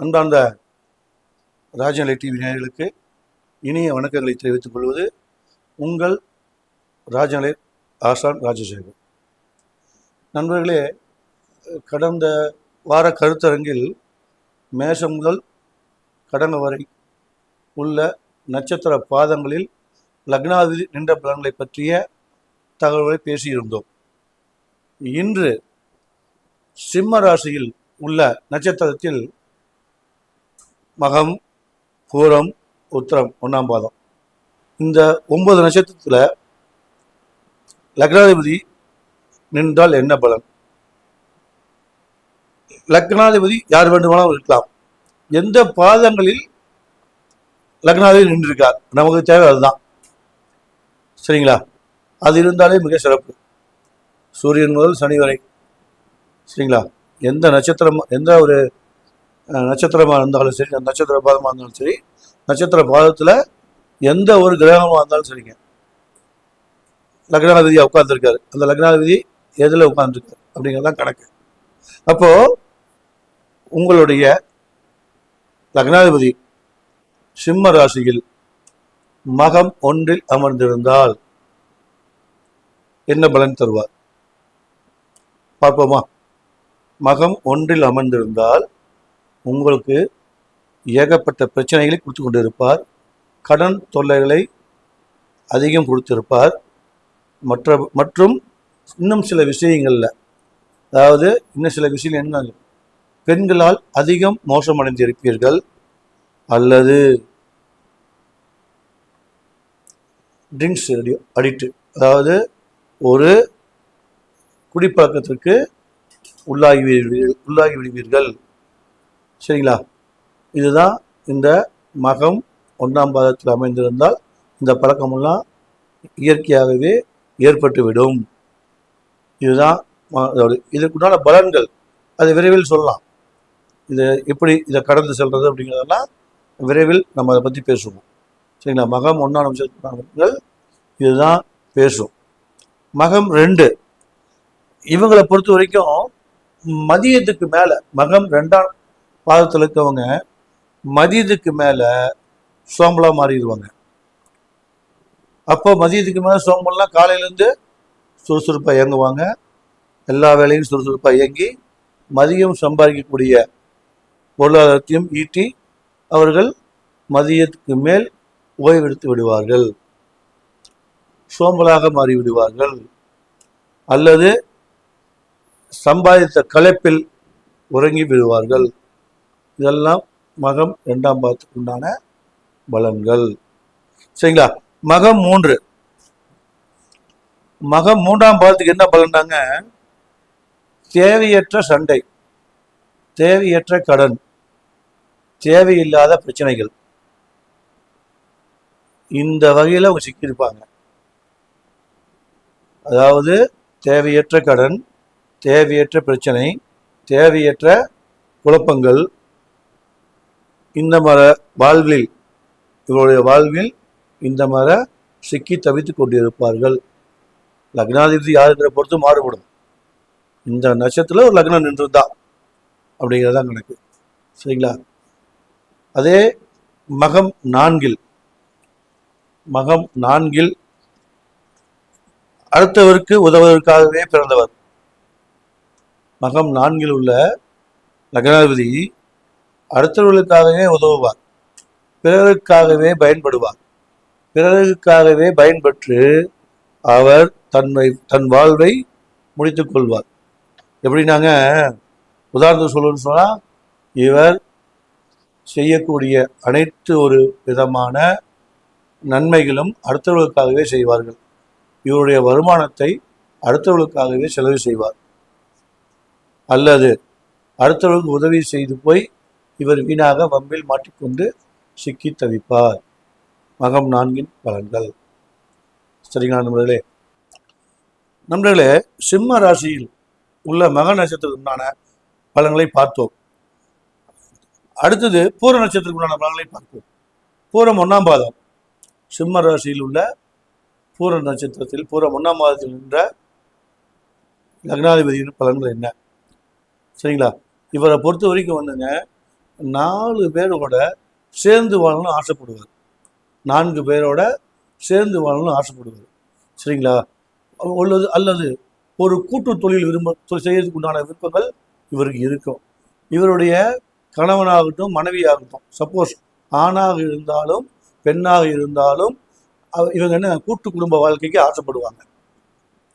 அன்பார்ந்த ராஜநிலை டிவி நேயர்களுக்கு இனிய வணக்கங்களை தெரிவித்துக் கொள்வது உங்கள் ராஜநிலை ஆசான் ராஜசேகர். நண்பர்களே கடந்த வார கருத்தரங்கில் மேஷம் முதல் கடந்த வரை உள்ள நட்சத்திர பாதங்களில் லக்னாதிபதி நின்ற பலன்களை பற்றிய தகவல்களை பேசியிருந்தோம். இன்று சிம்ம ராசியில் உள்ள நட்சத்திரத்தில் மகம் பூரம் உத்திரம் ஒன்றாம் பாதம். இந்த ஒன்பது நட்சத்திரத்தில் லக்னாதிபதி நின்றால் என்ன பலன்? லக்னாதிபதி யார் வேண்டுமானாலும் இருக்கலாம். எந்த பாதங்களில் லக்னாதிபதி நின்றிருக்கார்? நமக்கு தேவை அதுதான். சரிங்களா? அது இருந்தாலே மிக சிறப்பு. சூரியன் முதல் சனி வரை. சரிங்களா? எந்த நட்சத்திரம் எந்த ஒரு நட்சத்திரமாக இருந்தாலும் சரி நட்சத்திர பாதமாக இருந்தாலும் சரி நட்சத்திர பாதத்தில் எந்த ஒரு கிரகமாக இருந்தாலும் சரிங்க. லக்னாதிபதியாக உட்காந்துருக்காரு அந்த லக்னாதிபதி எதில் உட்காந்துருக்காரு அப்படிங்கிறது தான் கணக்கு. அப்போது உங்களுடைய லக்னாதிபதி சிம்ம ராசியில் மகம் ஒன்றில் அமர்ந்திருந்தால் என்ன பலன் தருவார்? பார்ப்போமா. மகம் ஒன்றில் அமர்ந்திருந்தால் உங்களுக்கு ஏகப்பட்ட பிரச்சனைகளை கொடுத்து கொண்டிருப்பார். கடன் தொல்லைகளை அதிகம் கொடுத்திருப்பார். மற்ற மற்றும் இன்னும் சில விஷயங்களில் அதாவது இன்னும் சில விஷயங்கள் என்ன பெண்களால் அதிகம் மோசமடைந்திருப்பீர்கள் அல்லது ட்ரிங்க்ஸ் அடிக்ட் அதாவது ஒரு குடிப்பழக்கத்திற்கு உள்ளாகி விடுவீர்கள் உள்ளாகி விடுவீர்கள். சரிங்களா? இதுதான் இந்த மகம் ஒன்றாம் பாதத்தில் அமைந்திருந்தால் இந்த பழக்கமெல்லாம் இயற்கையாகவே ஏற்பட்டுவிடும். இதுதான் இதற்குண்டான பலன்கள். அது விரைவில் சொல்லலாம். இது எப்படி இதை கடந்து செல்வது அப்படிங்கிறதெல்லாம் விரைவில் நம்ம அதை பற்றி பேசுவோம். சரிங்களா? மகம் ஒன்றாம் நிமிஷத்துக்குண்டான இதுதான் பேசும். மகம் ரெண்டு. இவங்களை பொறுத்த வரைக்கும் மதியத்துக்கு மேலே மகம் ரெண்டாம் பாதத்தில் இருக்கவங்க மதியத்துக்கு மேலே சோம்பலாக மாறிடுவாங்க. அப்போ மதியத்துக்கு மேலே சோம்பல்லாம் காலையிலேருந்து சுறுசுறுப்பாக இயங்குவாங்க. எல்லா வேலையும் சுறுசுறுப்பாக இயங்கி மதியம் சம்பாதிக்கக்கூடிய பொருளாதாரத்தையும் ஈட்டி அவர்கள் மதியத்துக்கு மேல் ஓய்வெடுத்து விடுவார்கள். சோம்பலாக மாறி விடுவார்கள் அல்லது சம்பாதித்த களைப்பில் உறங்கி விடுவார்கள். இதெல்லாம் மகம் ரெண்டாம் பாகத்துக்கு உண்டான பலன்கள். சரிங்களா? மகம் மூன்று. மகம் மூன்றாம் பாதத்துக்கு என்ன பலன்டாங்க தேவையற்ற சண்டை தேவையற்ற கடன் தேவையில்லாத பிரச்சனைகள். இந்த வகையில் அவங்க சிக்கியிருப்பாங்க. அதாவது தேவையற்ற கடன் தேவையற்ற பிரச்சனை தேவையற்ற குழப்பங்கள் இந்த மர வாழ்வில் இவருடைய வாழ்வில் இந்த மர சிக்கி தவித்துக் கொண்டிருப்பார்கள். லக்னாதிபதி யாருங்கிற பொறுத்து மாறுபடும். இந்த நட்சத்திரத்தில் ஒரு லக்னம் நின்றுதா? அப்படிங்கிறதான் கணக்கு. சரிங்களா? அதே மகம் நான்கில் மகம் நான்கில் அடுத்தவருக்கு உதவுவதற்காகவே பிறந்தவர். மகம் நான்கில் உள்ள லக்னாதிபதி அடுத்தவர்களுக்காகவே உதவுவார். பிறருக்காகவே பயன்படுவார். பிறருக்காகவே பயன்பெற்று அவர் தன்மை தன் வாழ்வை முடித்துக் கொள்வார். நாங்கள் உதாரணத்துக்கு சொல்லணும்னு சொன்னால் இவர் செய்யக்கூடிய அனைத்து ஒரு விதமான நன்மைகளும் அடுத்தவர்களுக்காகவே செய்வார்கள். இவருடைய வருமானத்தை அடுத்தவர்களுக்காகவே செலவு செய்வார். அல்லது அடுத்தவர்களுக்கு உதவி செய்து போய் இவர் வீணாக வம்பில் மாட்டிக்கொண்டு சிக்கி தவிப்பார். மகம் நான்கின் பலன்கள். சரிங்களா நண்பர்களே? நண்பர்களே சிம்ம ராசியில் உள்ள மக நட்சத்திரத்துக்குண்டான பலன்களை பார்த்தோம். அடுத்தது பூர நட்சத்திரத்துக்குண்டான பலன்களை பார்ப்போம். பூரம் ஒன்றாம் பாதம். சிம்ம ராசியில் உள்ள பூர நட்சத்திரத்தில் பூரம் ஒன்றாம் பாதத்தில் நின்ற லக்னாதிபதியின் பலன்கள் என்ன? சரிங்களா? இவரை பொறுத்த வரைக்கும் வந்துங்க நாலு பேரோட சேர்ந்து வாழணும்னு ஆசைப்படுவார். நான்கு பேரோட சேர்ந்து வாழணும்னு ஆசைப்படுவார். சரிங்களா? உள்ளது அல்லது ஒரு கூட்டு தொழில் விரும்ப தொ- செய்யறதுக்கு உண்டான விருப்பங்கள் இவருக்கு இருக்கும். இவருடைய கணவனாகட்டும் மனைவியாகட்டும் சப்போஸ் ஆணாக இருந்தாலும் பெண்ணாக இருந்தாலும் இவங்க என்ன கூட்டு குடும்ப வாழ்க்கைக்கு ஆசைப்படுவாங்க.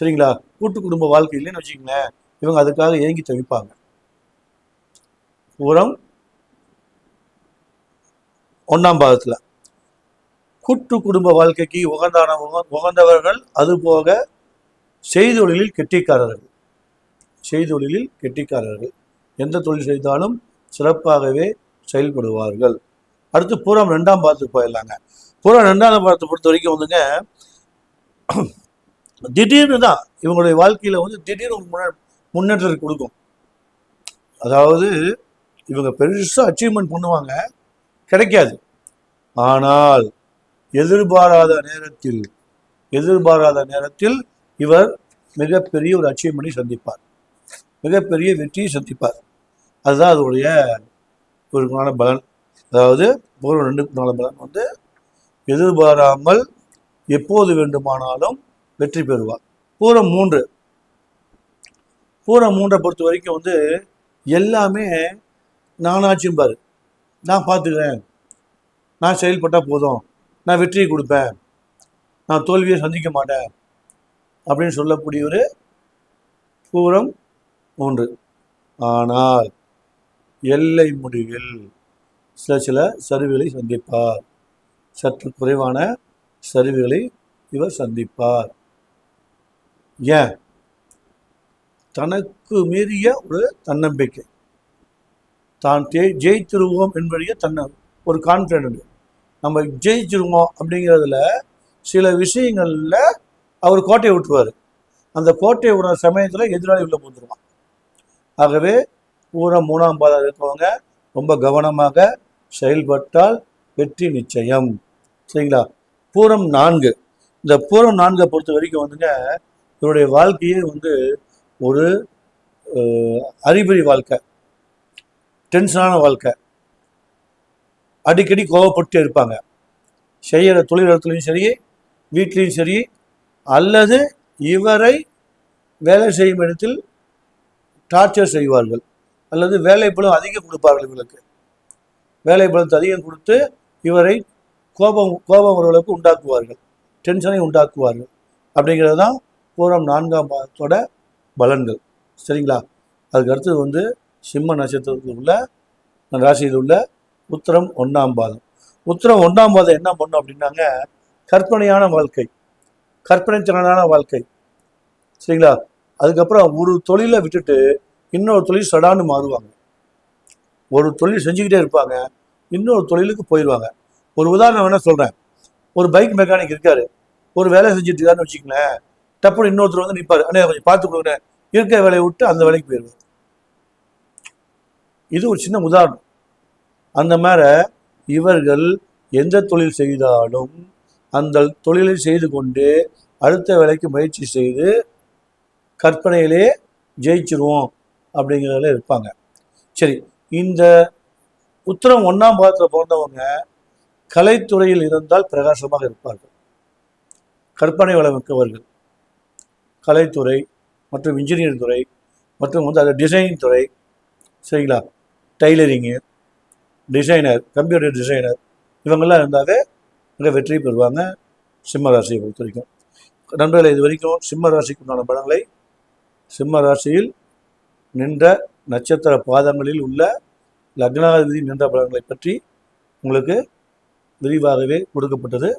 சரிங்களா? கூட்டு குடும்ப வாழ்க்கை இல்லைன்னு வச்சுக்கங்களேன் இவங்க அதுக்காக ஏங்கி தவிப்பாங்க. உரம் ஒன்றாம் பாகத்தில். கூட்டு குடும்ப வாழ்க்கைக்கு உகந்தான உக- உகந்தவர்கள் அதுபோக செய்தொழிலில் கெட்டிக்காரர்கள். செய்தொழிலில் கெட்டிக்காரர்கள். எந்த தொழில் செய்தாலும் சிறப்பாகவே செயல்படுவார்கள். அடுத்து பூரம் ரெண்டாம் பாதத்துக்கு போயிடலாங்க. பூரம் ரெண்டாம் பாதத்தை பொறுத்த வரைக்கும் வந்துங்க திடீர்னு தான் இவங்களுடைய வாழ்க்கையில் வந்து திடீர்னு ஒரு முன்னேற்றத்தை கொடுக்கும். அதாவது இவங்க பெருசாக அச்சீவ்மெண்ட் பண்ணுவாங்க. கிடைக்காது. ஆனால் எதிர்பாராத நேரத்தில் எதிர்பாராத நேரத்தில் இவர் மிகப்பெரிய ஒரு அச்சீவ்மெண்ட்டை சந்திப்பார். மிகப்பெரிய வெற்றியை சந்திப்பார். அதுதான் அதோடைய ஒரு பலன். அதாவது பூர்வ ரெண்டுக்குனால பலன் வந்து எதிர்பாராமல் எப்போது வேண்டுமானாலும் வெற்றி பெறுவார். பூரம் மூன்று. பூரம் மூன்றை பொறுத்த வரைக்கும் வந்து எல்லாமே நானாச்சும்பாரு. நான் பார்த்துக்கிறேன். நான் செயல்பட்டால் போதும். நான் வெற்றியை கொடுப்பேன். நான் தோல்வியை சந்திக்க மாட்டேன். அப்படின்னு சொல்லக்கூடிய ஒரு பூரம் ஒன்று. ஆனால் எல்லை முடிவில் சில சில சரிவுகளை சந்திப்பார். சற்று குறைவான சரிவுகளை இவர் சந்திப்பார். ஏன்? தனக்கு மீறிய ஒரு தன்னம்பிக்கை. தான் ஜெய் ஜெயித்திருவோம் என்பதையே தன்னை ஒரு கான்ஃபிடென்ட் நம்ம ஜெயிச்சிருவோம் அப்படிங்கிறதுல சில விஷயங்களில் அவர் கோட்டையை விட்டுருவார். அந்த கோட்டையை விடுற சமயத்தில் எதிராளி உள்ள போந்துருவான் ஆகவே பூரா மூணாம் பாதம் இருக்கவங்க ரொம்ப கவனமாக செயல்பட்டால் வெற்றி நிச்சயம். சரிங்களா? பூரம் நான்கு. இந்த பூரம் நான்கை பொறுத்த வரைக்கும் வந்துங்க இவருடைய வாழ்க்கையே வந்து ஒரு அஹ், அறிபறி வாழ்க்கை. டென்ஷனான வாழ்க்கை. அடிக்கடி கோவப்பட்டு இருப்பாங்க. செய்கிற தொழிலிடத்துலையும் சரி வீட்லேயும் சரி அல்லது இவரை வேலை செய்யும் இடத்தில் டார்ச்சர் செய்வார்கள். அல்லது வேலை அதிகம் கொடுப்பார்கள் இவர்களுக்கு. வேலை பலத்தை அதிகம் கொடுத்து இவரை கோபம் கோபம் ஒருவளுக்கு உண்டாக்குவார்கள். டென்ஷனை உண்டாக்குவார்கள். அப்படிங்கிறது தான் பூரம் நான்காம் பாதத்தோட பலன்கள். சரிங்களா? அதுக்கு அடுத்தது வந்து சிம்ம நட்சத்திரத்தில் உள்ள ராசியில் உள்ள உத்தரம் ஒன்றாம் பாதம். உத்தரம் ஒன்றாம் பாதம் என்ன பண்ணும் அப்படின்னாங்க கற்பனையான வாழ்க்கை. கற்பனை திறனான வாழ்க்கை. சரிங்களா? அதுக்கப்புறம் ஒரு தொழிலை விட்டுட்டு இன்னொரு தொழில் சடான்னு மாறுவாங்க. ஒரு தொழில் செஞ்சுக்கிட்டே இருப்பாங்க இன்னொரு தொழிலுக்கு போயிடுவாங்க ஒரு உதாரணம் வேணால் சொல்கிறேன் ஒரு பைக் மெக்கானிக் இருக்காரு. ஒரு வேலை செஞ்சுட்டு இருக்காருன்னு வச்சுக்கங்களேன் டப்புனு இன்னொருத்தர் வந்து நிற்பார் அண்ணே கொஞ்சம் பார்த்து கொடுக்குறேன் இருக்க வேலையை விட்டு அந்த வேலைக்கு போயிடுவார். இது ஒரு சின்ன உதாரணம். அந்த மாதிரி இவர்கள் எந்த தொழில் செய்தாலும் அந்த தொழிலை செய்து கொண்டு அடுத்த வேலைக்கு முயற்சி செய்து கற்பனையிலே ஜெயிச்சிருவோம் அப்படிங்கிறதுல இருப்பாங்க. சரி இந்த உத்தரம் ஒன்றாம் பாகத்தில் பிறந்தவங்க கலைத்துறையில் இருந்தால் பிரகாசமாக இருப்பார்கள். கற்பனை வளமிக்கவர்கள். கலைத்துறை மற்றும் இன்ஜினியர் துறை மற்றும் வந்து அது டிசைனிங் துறை. சரிங்களா? டைலரிங்கு டிசைனர் கம்ப்யூட்டர் டிசைனர் இவங்கெல்லாம் இருந்தாவே மிக வெற்றி பெறுவாங்க சிம்ம ராசியை பொறுத்த வரைக்கும். நண்பர்களை இது வரைக்கும் சிம்ம ராசிக்கு உண்டான பலன்களை சிம்ம ராசியில் நின்ற நட்சத்திர பாதங்களில் உள்ள லக்னாதிபதி நின்ற பலன்களை பற்றி உங்களுக்கு விரிவாகவே கொடுக்கப்பட்டது.